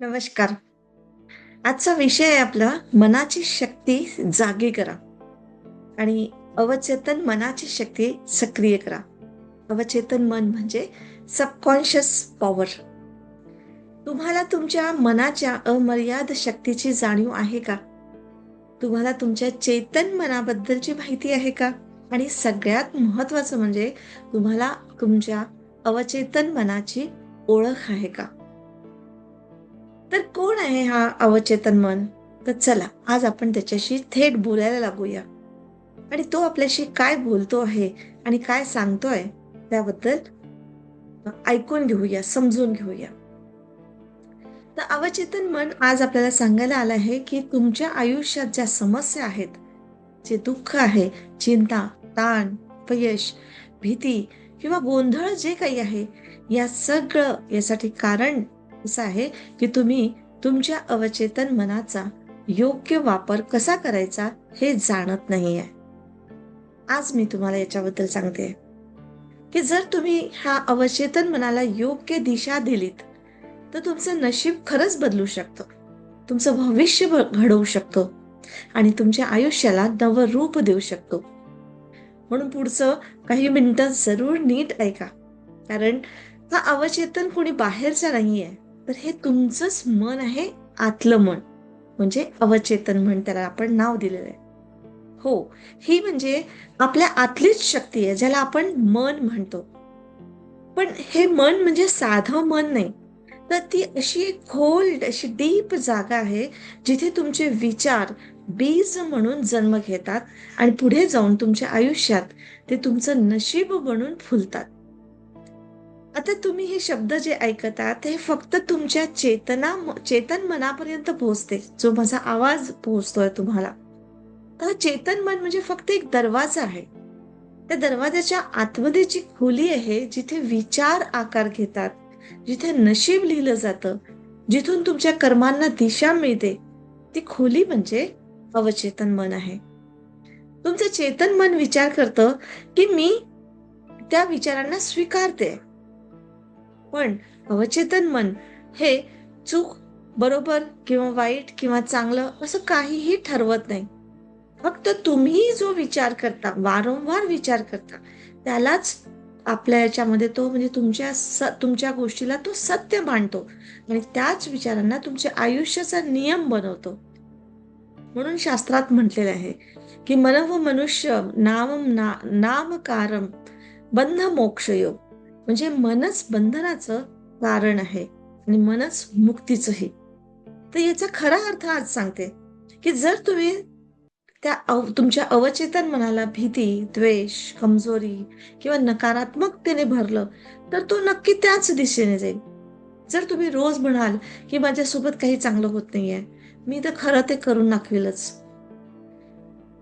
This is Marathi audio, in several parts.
नमस्कार. आजचा विषय आहे आपला मनाची शक्ती जागी करा आणि अवचेतन मनाची शक्ती सक्रिय करा. अवचेतन मन म्हणजे सबकॉन्शियस पॉवर तुम्हाला तुमच्या मनाच्या अमर्याद शक्तीची जाणीव आहे का? तुम्हाला तुमच्या चेतन मनाबद्दलची माहिती आहे का? आणि सगळ्यात महत्वाचं म्हणजे तुम्हाला तुमच्या अवचेतन मनाची ओळख आहे का? तर कोण आहे हा अवचेतन मन? तर चला आज आपण त्याच्याशी थेट बोलायला लागूया. आणि तो आपल्याशी काय बोलतो आहे आणि काय सांगतोय त्याबद्दल ऐकून घेऊया समजून घेऊया. तर अवचेतन मन आज आपल्याला सांगायला आलं आहे की तुमच्या आयुष्यात ज्या समस्या आहेत जे दुःख आहे चिंता ताण अपयश भीती किंवा गोंधळ जे काही आहे या सगळं यासाठी कारण असं आहे की तुम्ही तुमच्या अवचेतन मनाचा योग्य वापर कसा करायचा हे जाणत नाही आहे आज मी तुम्हाला याच्याबद्दल सांगते की जर तुम्ही ह्या अवचेतन मनाला योग्य दिशा दिलीत तर तुमचं नशीब खरंच बदलू शकतं. तुमचं भविष्य घडवू शकतो आणि तुमच्या आयुष्याला नवं रूप देऊ शकतो. म्हणून पुढचं काही मिनिटं जरूर नीट ऐका कारण हा अवचेतन कोणी बाहेरचा नाही आहे तर हे तुमचंच मन आहे आतलं मन. म्हणजे अवचेतन म्हण त्याला आपण नाव दिलेलं आहे. हो ही म्हणजे आपल्या आतलीच शक्ती आहे ज्याला आपण मन म्हणतो. पण हे मन म्हणजे साधं मन नाही. तर ती अशी एक खोल अशी डीप जागा आहे जिथे तुमचे विचार बीज म्हणून जन्म घेतात आणि पुढे जाऊन तुमच्या आयुष्यात ते तुमचं नशीब बनून फुलतात. आता तुम्ही हे शब्द जे ऐकता हे फक्त तुमच्या चेतना चेतन मनापर्यंत पोहोचते जो माझा आवाज पोहोचतोय तुम्हाला. तर चेतन मन म्हणजे फक्त एक दरवाजा आहे. त्या दरवाजाच्या आतमध्ये जी खोली आहे जिथे विचार आकार घेतात जिथे नशीब लिहिलं जातं जिथून तुमच्या कर्मांना दिशा मिळते ती खोली म्हणजे अवचेतन मन आहे. तुमचं चेतन मन विचार करतं की मी त्या विचारांना स्वीकारते. पण अवचेतन मन हे चूक बरोबर किंवा वाईट किंवा चांगलं असं काहीही ठरवत नाही. फक्त तुम्ही जो विचार करता वारंवार विचार करता त्यालाच आपल्या याच्यामध्ये तो म्हणजे तुमच्या स तुमच्या गोष्टीला तो सत्य मांडतो आणि त्याच विचारांना तुमच्या आयुष्याचा नियम बनवतो. म्हणून शास्त्रात म्हटलेलं आहे की मन व मनुष्य नाम ना नामकारम बंध मोक्षयोग म्हणजे मनच बंधनाचं कारण आहे आणि मनच मुक्तीचंही. तर याचा खरा अर्थ आज सांगते की जर तुम्ही त्या अव तुमच्या अवचेतन मनाला भीती द्वेष कमजोरी किंवा नकारात्मकतेने भरलं तर तो नक्की त्याच दिशेने जाईल. जर तुम्ही रोज म्हणाल की माझ्यासोबत काही चांगलं होत नाहीये मी तर खरं ते करून दाखवेलच.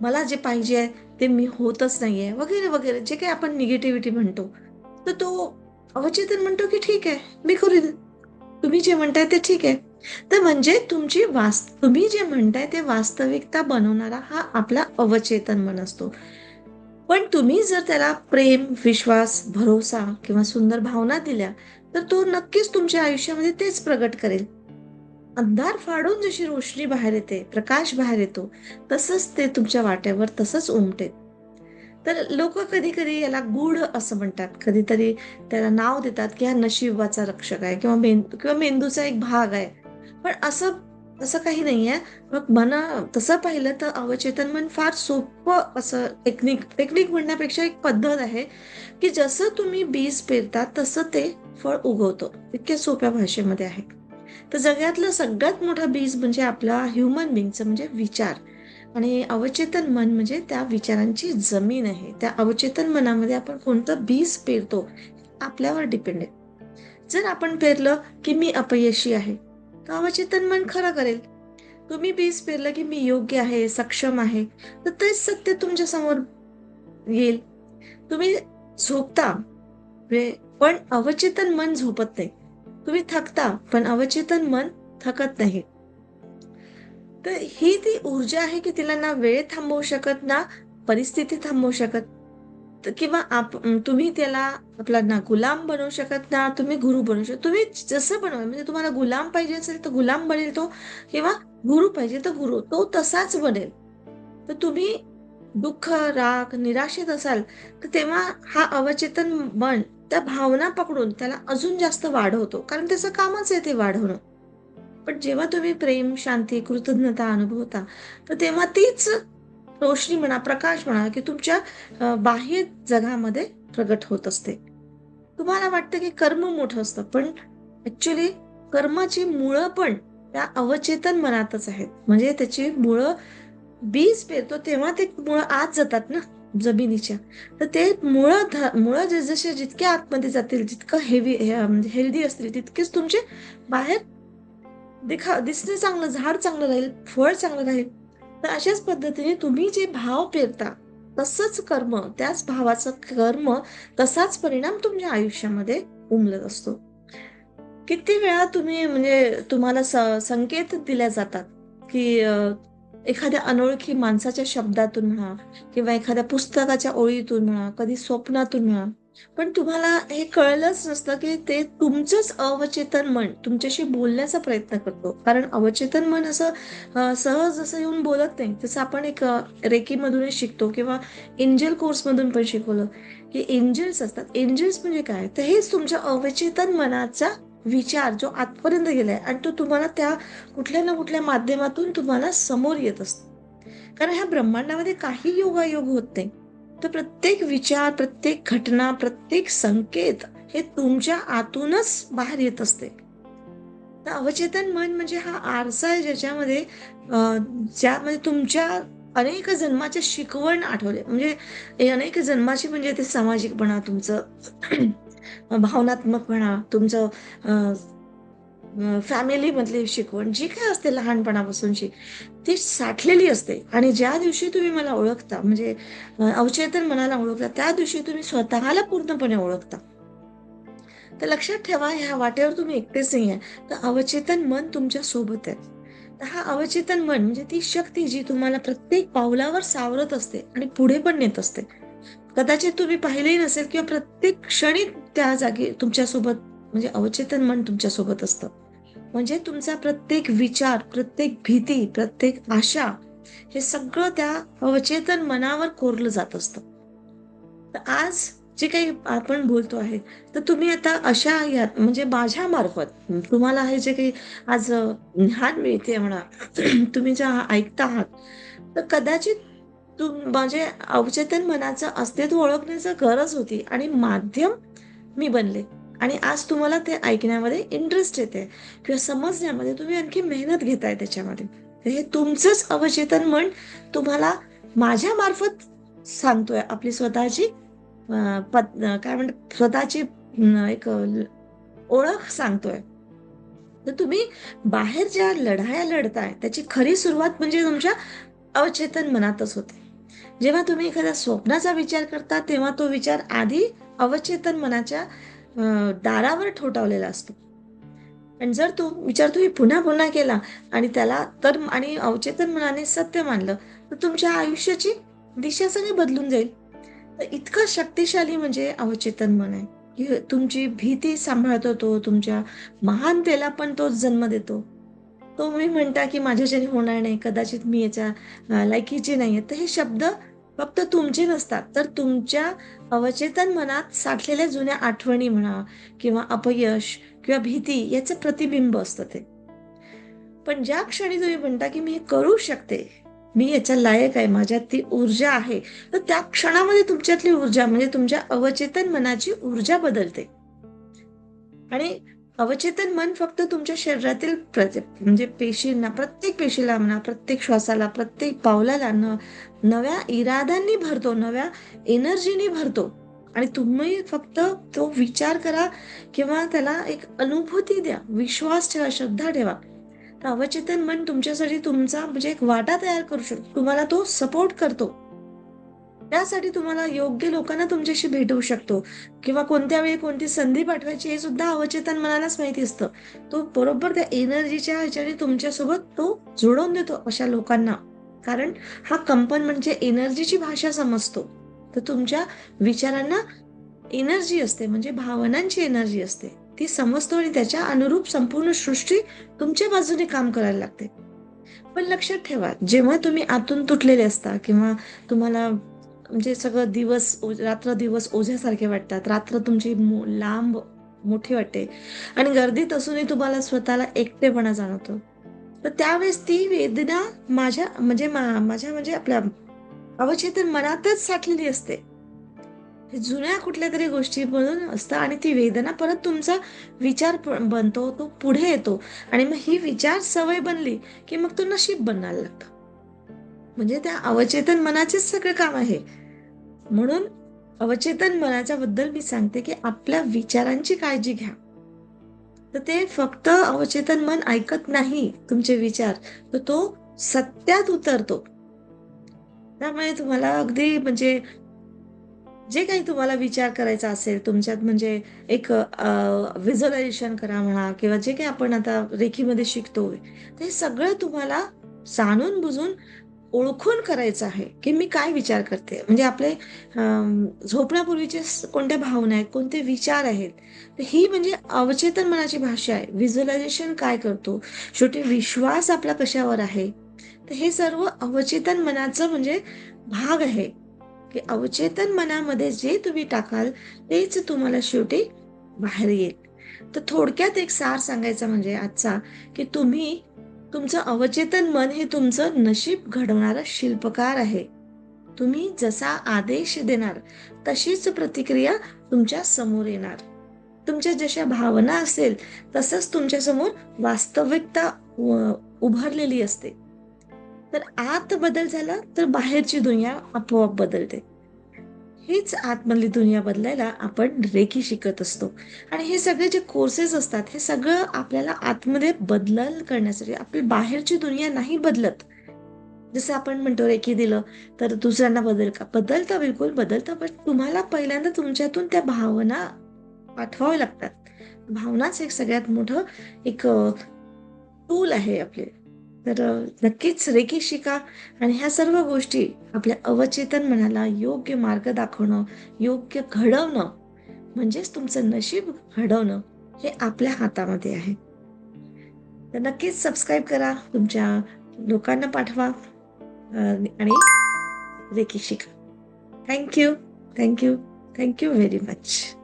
मला जे पाहिजे ते मी होतच नाहीये वगैरे वगैरे जे काही आपण निगेटिव्हिटी म्हणतो. तर तो अवचेतन म्हणतो की ठीक आहे मी करू तुम्ही जे म्हणताय ते ठीक आहे. तर म्हणजे तुमची वास तुम्ही जे म्हणताय ते वास्तविकता बनवणारा हा आपला अवचेतन मन असतो. पण तुम्ही जर त्याला प्रेम विश्वास भरोसा किंवा सुंदर भावना दिल्या तर तो नक्कीच तुमच्या आयुष्यामध्ये तेच प्रगट करेल. अंधार फाडून जशी रोशनी बाहेर येते प्रकाश बाहेर येतो तसंच ते तुमच्या वाट्यावर तसंच उमटेल. तर लोक कधी कधी याला गुढ असं म्हणतात. कधीतरी त्याला नाव देतात की हा नशिबाचा रक्षक आहे किंवा मेंदू किंवा मेंदूचा एक भाग आहे. पण असं तसं काही नाही आहे मग मना तसं पाहिलं तर अवचेतन मन फार सोपं असं टेक्निक टेक्निक म्हणण्यापेक्षा एक पद्धत आहे की जसं तुम्ही बीज पेरता तसं ते फळ उगवतो. इतक्या सोप्या भाषेमध्ये आहे. तर जगातलं सगळ्यात मोठा बीज म्हणजे आपला ह्युमन बिंगचं म्हणजे विचार. आणि अवचेतन मन म्हणजे त्या विचारांची जमीन आहे. त्या अवचेतन मनामध्ये आपण कोणतं बीज पेरतो आपल्यावर डिपेंड आहे. जर आपण पेरलं की मी अपयशी आहे तर अवचेतन मन खरं करेल. तुम्ही बीज पेरलं की मी योग्य आहे सक्षम आहे तर तेच सत्य तुमच्यासमोर येईल. तुम्ही झोपता पण अवचेतन मन झोपत नाही. तुम्ही थकता पण अवचेतन मन थकत नाही. तर ही ती ऊर्जा आहे की तिला ना वेळ थांबवू शकत ना परिस्थिती थांबवू शकत. किंवा आप तुम्ही त्याला आपला ना गुलाम बनवू शकत ना तुम्ही गुरु बनवू शकत तुम्ही जसं बनवा म्हणजे तुम्हाला गुलाम पाहिजे असेल तर गुलाम बनेल तो किंवा गुरु पाहिजे तर गुरु तो तसाच बनेल. तर तुम्ही दुःख राग निराशेत असाल तर तेव्हा हा अवचेतन मन त्या भावना पकडून त्याला अजून जास्त वाढवतो. कारण त्याचं कामच आहे ते वाढवणं. पण जेव्हा तुम्ही प्रेम शांती कृतज्ञता अनुभवता तर तेव्हा तीच रोशनी म्हणा प्रकाश म्हणा की तुमच्या बाह्य जगामध्ये प्रगट होत असते. तुम्हाला वाटतं की कर्म मोठं असतं पण ऍक्च्युली कर्माची मुळं पण त्या अवचेतन मनातच आहेत. म्हणजे त्याची मुळं बीज पेरतो तेव्हा ते मुळं आत जातात ना जमिनीच्या. तर ते मुळं ध- मुळं जसजसे जितके आतमध्ये जातील जितकं हेवी म्हणजे हेल्दी असतील तितकेच तुमचे बाहेर दिखा दिसणे चांगलं झाड चांगलं राहील फळ चांगलं राहील. तर अशाच पद्धतीने तुम्ही जे भाव पेरता तसंच कर्म त्याच भावाचं कर्म तसाच परिणाम तुमच्या आयुष्यामध्ये उमलत असतो. किती वेळा तुम्ही म्हणजे तुम्हाला स- संकेत दिल्या जातात की एखाद्या अनोळखी माणसाच्या शब्दातून म्हणा किंवा एखाद्या पुस्तकाच्या ओळीतून म्हणा कधी स्वप्नातून म्हणा पण तुम्हाला हे कळलंच नसतं की ते तुमचंच अवचेतन मन तुमच्याशी बोलण्याचा प्रयत्न करतो. कारण अवचेतन मन असं सहज असं येऊन बोलत नाही. तसं आपण एक अं, रेकीमधूनच शिकतो किंवा एंजल कोर्समधून पण शिकवलं की एंजल्स असतात. एंजल्स म्हणजे काय? तर हेच तुमच्या अवचेतन मनाचा विचार जो आतपर्यंत गेलाय आणि तो तुम्हाला त्या कुठल्या ना कुठल्या माध्यमातून तुम्हाला समोर येत असतो. कारण ह्या ब्रह्मांडामध्ये काही योगायोग होत नाही. तर प्रत्येक विचार प्रत्येक घटना प्रत्येक संकेत हे तुमच्या आतूनच बाहेर येत असते. तर अवचेतन मन म्हणजे हा आरसा आहे ज्याच्यामध्ये ज्यामध्ये तुमच्या अनेक जन्माचे शिकवण आठवले. म्हणजे अनेक जन्माची म्हणजे ते सामाजिकपणा तुमचं भावनात्मकपणा तुमचं फॅमिली मधली शिकवण जी काय असते लहानपणापासूनची ती साठलेली असते. आणि ज्या दिवशी तुम्ही मला ओळखता म्हणजे अवचेतन मनाला ओळखता त्या दिवशी तुम्ही स्वतःला पूर्णपणे ओळखता. तर लक्षात ठेवा ह्या वाटेवर तुम्ही एकटेच नाही आहे तर अवचेतन मन तुमच्यासोबत आहे. तर हा अवचेतन मन म्हणजे ती शक्ती जी तुम्हाला प्रत्येक पावलावर सावरत असते आणि पुढे पण नेत असते. कदाचित तुम्ही पाहिलेही नसेल किंवा प्रत्येक क्षणी त्या जागी तुमच्यासोबत म्हणजे अवचेतन मन तुमच्यासोबत असतं. म्हणजे तुमचा प्रत्येक विचार प्रत्येक भीती प्रत्येक आशा हे सगळं त्या अवचेतन मनावर कोरलं जात असतं. तर आज जे काही आपण बोलतो आहे तर तुम्ही आता अशा या म्हणजे माझ्या मार्फत तुम्हाला हे जे काही आज ज्ञान मिळते म्हणा तुम्ही ज्या ऐकता आहात तर कदाचित तुम म्हणजे अवचेतन मनाचं अस्तित्व ओळखण्याचं गरज होती आणि माध्यम मी बनले. आणि आज तुम्हाला ते ऐकण्यामध्ये इंटरेस्ट येते. किंवा समजण्यामध्ये तुम्ही आणखी मेहनत घेताय त्याच्यामध्ये. हे तुमचंच अवचेतन मन तुम्हाला माझ्या मार्फत सांगतोय. आपली स्वतःची पद काय म्हणतात स्वतःची एक ओळख सांगतोय. तर तुम्ही बाहेर ज्या लढाया लढताय त्याची खरी सुरुवात म्हणजे तुमच्या अवचेतन मनातच होते. जेव्हा तुम्ही एखाद्या स्वप्नाचा विचार करता तेव्हा तो विचार आधी अवचेतन मनाच्या दारावर ठोठावलेला असतो. पण जर तो विचार तुम्ही पुन्हा पुन्हा केला आणि त्याला तर आणि अवचेतन मनाने सत्य मानलं तर तुमच्या आयुष्याची दिशा सगळी बदलून जाईल. तर इतकं शक्तिशाली म्हणजे अवचेतन मन आहे. की तुमची भीती सांभाळतो तो तुमच्या महानतेला पण तोच जन्म देतो. तो मी म्हणता की माझ्याच्याने होणार नाही कदाचित मी याच्या लायकीची नाही तर हे शब्द फक्त तुमचे नसतात तर तुमच्या अवचेतन मनात साठलेल्या जुन्या आठवणी म्हणा किंवा अपयश किंवा भीती याचं प्रतिबिंब असतं ते. पण ज्या क्षणी तुम्ही म्हणता की मी हे करू शकते मी याच्या लायक आहे माझ्यात ती ऊर्जा आहे तर त्या क्षणामध्ये तुमच्यातली ऊर्जा म्हणजे तुमच्या अवचेतन मनाची ऊर्जा बदलते. आणि अवचेतन मन फक्त तुमच्या शरीरातील म्हणजे पेशींना प्रत्येक पेशीला म्हणा प्रत्येक श्वासाला प्रत्येक पावलाला न नव्या इराद्यांनी भरतो नव्या एनर्जीनी भरतो. आणि तुम्ही फक्त तो विचार करा किंवा त्याला एक अनुभूती द्या विश्वास ठेवा श्रद्धा ठेवा. तर अवचेतन मन तुमच्यासाठी तुमचा म्हणजे एक वाटा तयार करू शकतो. तुम्हाला तो सपोर्ट करतो. त्यासाठी तुम्हाला योग्य लोकांना तुमच्याशी भेटवू शकतो. किंवा कोणत्या वेळी कोणती संधी पाठवायची हे सुद्धा अवचेतन मनालाच माहिती असतं. तो बरोबर त्या एनर्जीच्या ह्याच्याने तुमच्यासोबत तो जोडून देतो अशा लोकांना. कारण हा कंपन म्हणजे एनर्जीची भाषा समजतो. तर तुमच्या विचारांना एनर्जी असते म्हणजे भावनांची एनर्जी असते. ती समजतो आणि त्याच्या अनुरूप संपूर्ण सृष्टी तुमच्या बाजूने काम करायला लागते. पण लक्षात ठेवा जेव्हा तुम्ही आतून तुटलेले असता किंवा तुम्हाला म्हणजे सगळं दिवस रात्र दिवस ओझ्यासारखे वाटतात. रात्र तुमची मो- लांब मोठी वाटते. आणि गर्दीत असूनही तुम्हाला स्वतःला एकटेपणा जाणवतो. तर त्यावेळेस ती वेदना माझ्या म्हणजे मा- माझ्या म्हणजे आपल्या अवचेतन मनातच साठलेली असते. जुन्या कुठल्या तरी गोष्टी म्हणून असतं आणि ती वेदना परत तुमचा विचार बनतो तो पुढे येतो. आणि मग ही विचार सवय बनली की मग तो नशीब बनायला लागतं. म्हणजे त्या अवचेतन मनाचेच सगळं काम आहे. म्हणून अवचेतन मनाच्या बद्दल मी सांगते की आपल्या विचारांची काळजी घ्या. तर ते फक्त अवचेतन मन ऐकत नाही तुमचे विचार तर तो सत्यात उतरतो. त्यामुळे तुम्हाला अगदी म्हणजे जे काही तुम्हाला विचार करायचा असेल तुमच्यात म्हणजे एक व्हिज्युअलायझेशन करा म्हणा किंवा जे काही आपण आता रेखीमध्ये शिकतोय ते सगळं तुम्हाला जाणून बुजून ओळखून करायचं आहे की मी काय विचार करते? म्हणजे आपले झोपण्यापूर्वीचे कोणत्या भावना आहेत? कोणते विचार आहेत? तर ही म्हणजे अवचेतन मनाची भाषा आहे. व्हिज्युअलायझेशन काय करतो? शेवटी विश्वास आपला कशावर आहे? तर हे सर्व अवचेतन मनाचं म्हणजे भाग आहे. की अवचेतन मनामध्ये जे तुम्ही टाकाल तेच तुम्हाला शेवटी बाहेर येईल. तर थोडक्यात एक सार सांगायचा म्हणजे आजचा की तुम्ही तुमचं अवचेतन मन हे तुमचं नशीब घडवणारं शिल्पकार आहे. तुम्ही जसा आदेश देणार तशीच प्रतिक्रिया तुमच्यासमोर येणार. तुमच्या जशा भावना असेल तसंच तुमच्यासमोर वास्तविकता उभारलेली असते. तर आत बदल झाला तर बाहेरची दुनिया आपोआप बदलते. हीच आतमधली दुनिया बदलायला आपण रेखी शिकत असतो. आणि हे सगळे जे कोर्सेस असतात हे सगळं आपल्याला आतमध्ये बदल करण्यासाठी आपली बाहेरची दुनिया नाही बदलत. जसं आपण म्हणतो रेखी दिलं तर दुसऱ्यांना बदल का? बदलतं बिलकुल बदलतं पण तुम्हाला पहिल्यांदा तुमच्यातून त्या भावना पाठवाव्या लागतात. भावनाच एक सगळ्यात मोठं एक टूल आहे आपले. तर नक्कीच रेखी शिका आणि ह्या सर्व गोष्टी आपल्या अवचेतन मनाला योग्य मार्ग दाखवणं योग्य घडवणं म्हणजेच तुमचं नशीब घडवणं हे आपल्या हातामध्ये आहे. तर नक्कीच सबस्क्राईब करा तुमच्या लोकांना पाठवा आणि रेखी शिका. Thank you thank you thank you very much